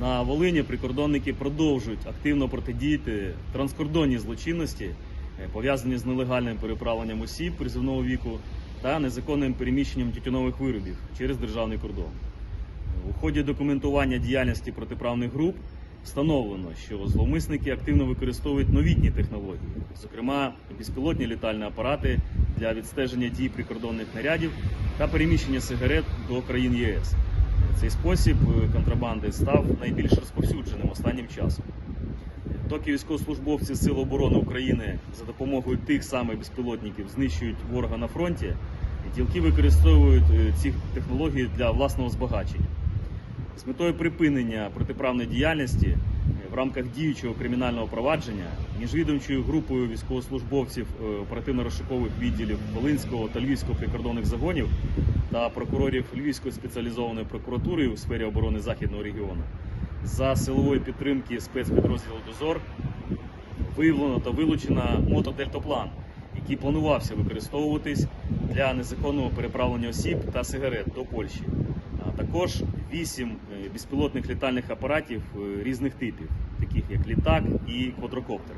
На Волині прикордонники продовжують активно протидіяти транскордонній злочинності, е, пов'язані з нелегальним переправленням осіб призовного віку та незаконним переміщенням тютюнових виробів через державний кордон. У ході документування діяльності протиправних груп встановлено, що зловмисники активно використовують новітні технології, зокрема безпілотні літальні апарати для відстеження дій прикордонних нарядів та переміщення сигарет до країн ЄС. Цей спосіб е, контрабанди став найбільш розповсюдженим останнім часом. Доки військовослужбовці Сил оборони України за допомогою тих самих безпілотників знищують ворога на фронті, ділки використовують е, ці технології для власного збагачення. З метою припинення протиправної діяльності е, в рамках діючого кримінального провадження міжвідомчою групою військовослужбовців оперативно-розшукових відділів Волинського та Львівського прикордонних загонів та прокурорів Львівської спеціалізованої прокуратури у сфері оборони західного регіону за силової підтримки спецпідрозділу Дозор виявлено та вилучено мотодельтоплан, який планувався використовуватись для незаконного переправлення осіб та сигарет до Польщі. А також вісім е, безпілотних літальних апаратів е, різних типів, таких як літак і квадрокоптер.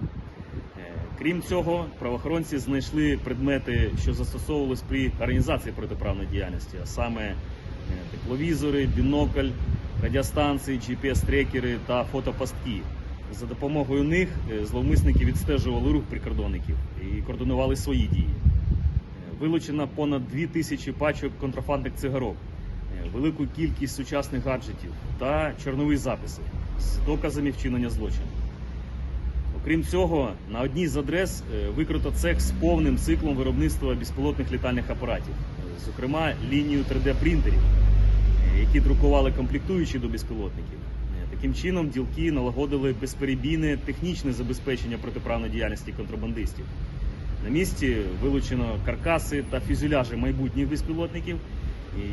Крім цього, правоохоронці знайшли предмети, що застосовувались при організації протиправної діяльності, а саме е, тепловізори, бінокль, радіостанції, GPS-трекери та фотопастки. За допомогою них е, зловмисники відстежували рух прикордонників і координували свої дії. Е, Вилучено понад 2000 пачок контрафандних цигарок, велику кількість сучасних гаджетів та чорнові записи з доказами вчинення злочину. Окрім цього, на одній з адрес е, викрито цех з повним циклом виробництва безпілотних літальних апаратів, е, зокрема лінію 3D-принтерів, е, які друкували комплектуючі до безпілотників. Таким чином, ділки налагодили безперебійне технічне забезпечення протиправної діяльності контрабандистів. На місці вилучено каркаси та фюзеляжі майбутніх безпілотників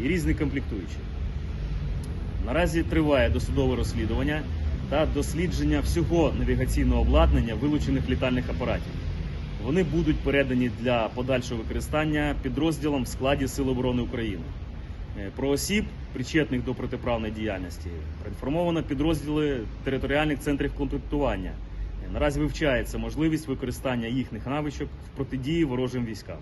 і різні комплектуючі. Наразі триває досудове розслідування та дослідження всього навігаційного обладнання вилучених літальних апаратів. Вони будуть передані для подальшого використання підрозділам в складі Сил оборони України. Е, Про осіб, причетних до протиправної діяльності, проінформовано підрозділи територіальних центрів комплектування. Е, Наразі вивчається можливість використання їхніх навичок в протидії ворожим військам.